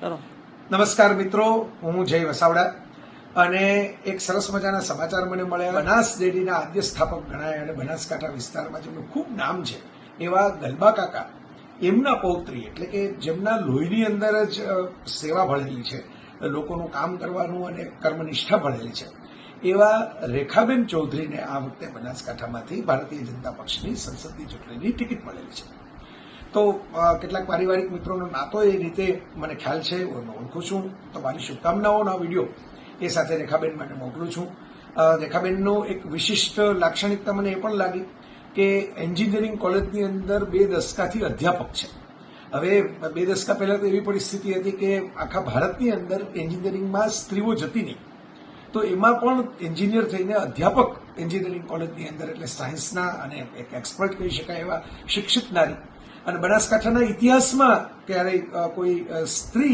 કરો. નમસ્કાર મિત્રો, હું જય વસાવડા. અને એક સરસ મજાના સમાચાર મને મળ્યા. બનાસ ડેરીના આદ્ય સ્થાપક ગણાય અને બનાસકાંઠા વિસ્તારમાં જેમનું ખૂબ નામ છે, એવા ગલબા કાકા, એમના પૌત્રી, એટલે કે જેમના લોહીની અંદર જ સેવા ભળેલી છે, લોકોનું કામ કરવાનું અને કર્મનિષ્ઠા ભળેલી છે. એવા રેખાબેન ચૌધરીને આ વખતે બનાસકાંઠામાંથી ભારતીય જનતા પક્ષની સંસદની ચૂંટણીની ટિકિટ મળેલી છે. તો કેટલાક પારિવારિક મિત્રોનો નાતો એ રીતે મને ખ્યાલ છે ઓળખું છું. તો મારી શુભકામનાઓનો વીડિયો એ સાથે રેખાબેન માટે મોકલું છું. રેખાબેનનો એક વિશિષ્ટ લાક્ષણિકતા મને એ પણ લાગી કે એન્જિનિયરિંગ કોલેજની અંદર બે દસકાથી અધ્યાપક છે. હવે, બે દસકા પહેલાં તો એવી પરિસ્થિતિ હતી કે આખા ભારતની અંદર એન્જિનિયરિંગમાં સ્ત્રીઓ જતી નહીં. તો એમાં પણ એન્જિનિયર થઈને અધ્યાપક એન્જિનિયરિંગ કોલેજની અંદર એટલે સાયન્સના અને એક એક્સપર્ટ કહી શકાય એવા શિક્ષિત નારી અને બનાસકાંઠાના ઇતિહાસમાં ક્યારેય કોઈ સ્ત્રી